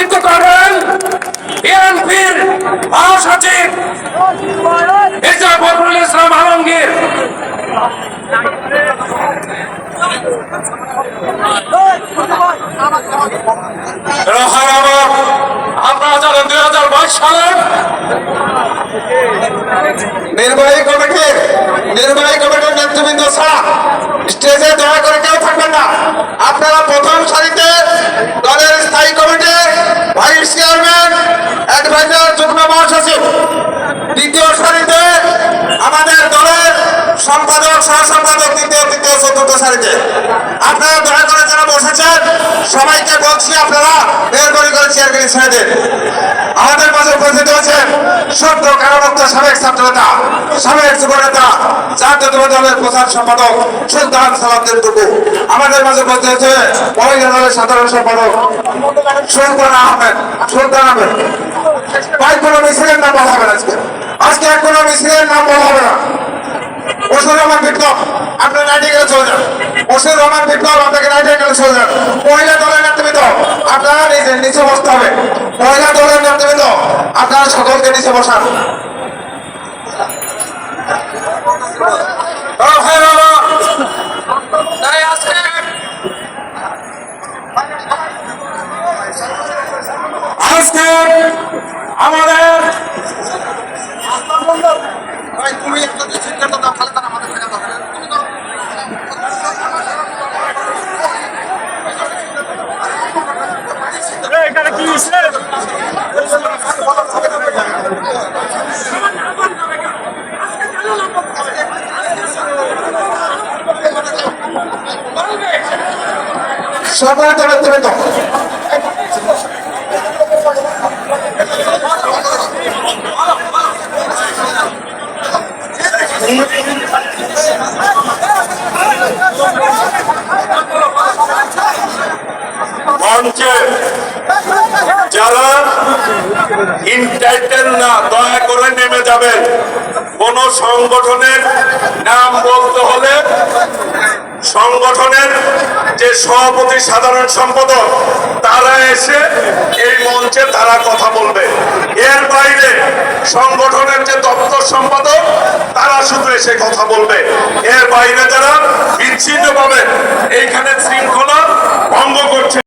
সভাপতিত্ব করবেন বিএনপির মহাসচিব মির্জা ফখরুল ইসলাম আলমগীর। আমরা জানেন দুই হাজার বাইশ সালে নির্বাহী কমিটির নির্বাহী কমিটির নেতৃবৃন্দ ছাড়া স্টেজে দয়া করে কেউ থাকবেন না আপনারা প্রথম সারিতে দলের স্থায়ী কমিটি ভাইস চেয়ারম্যান অ্যাডভাইজার যুগ্ম মহাসচিব দ্বিতীয় সারিতে আমাদের দলের সম্পাদক সহ সম্পাদক তৃতীয় চতুর্থ সারিতে আপনারা বসেছেন, সবাইকে বলছি আপনারা মেহরবানি করে চেয়ারগুলি ছেড়ে দিন। আমাদের মাঝে উপস্থিত হয়েছেন সত্য কারামুক্ত সাবেক ছাত্র নেতা সাবেক যুব জাতীয় দলের প্রধান সম্পাদক সুলতান সালামদের টুকু। আমাদের মাঝে উপস্থিত হয়েছে মহিলা দলের সাধারণ সম্পাদক সুলতান আহমেদ সুলতান আহমেদ। ভাই, কোনো মিছিলের নাম বলা হবে না আজকে। আজকে কোনো মিছিলের নাম বলা হবে না। বসুর রহমান বিপ্লব আপনার চলে যান। বসুর রহমান বিপ্লব আপনাকে চলে যান। মহিলা দলের নেতৃবৃন্দ আপনারা নিজে নিচে বসতে হবে। মহিলা দলের নেতৃবৃন্দ আপনারা সকলকে নিচে বসান। রহানামা তাই আজকে আজকে আমাদের সম্মানিত নেতৃবৃন্দ মঞ্চে ইনটাইটেল না, দয়া করে নেমে যাবেন। কোন সংগঠনের নাম বলতে হলে সংগঠনের যে সভাপতি সাধারণ সম্পাদক, তারা এসে এই মঞ্চে তারা কথা বলবে। এর বাইরে সংগঠনের যে দপ্তর সম্পাদক, তারা শুধু এসে কথা বলবে। এর বাইরে যারা বিচ্ছিন্ন পাবে এইখানে শৃঙ্খলা ভঙ্গ করছে।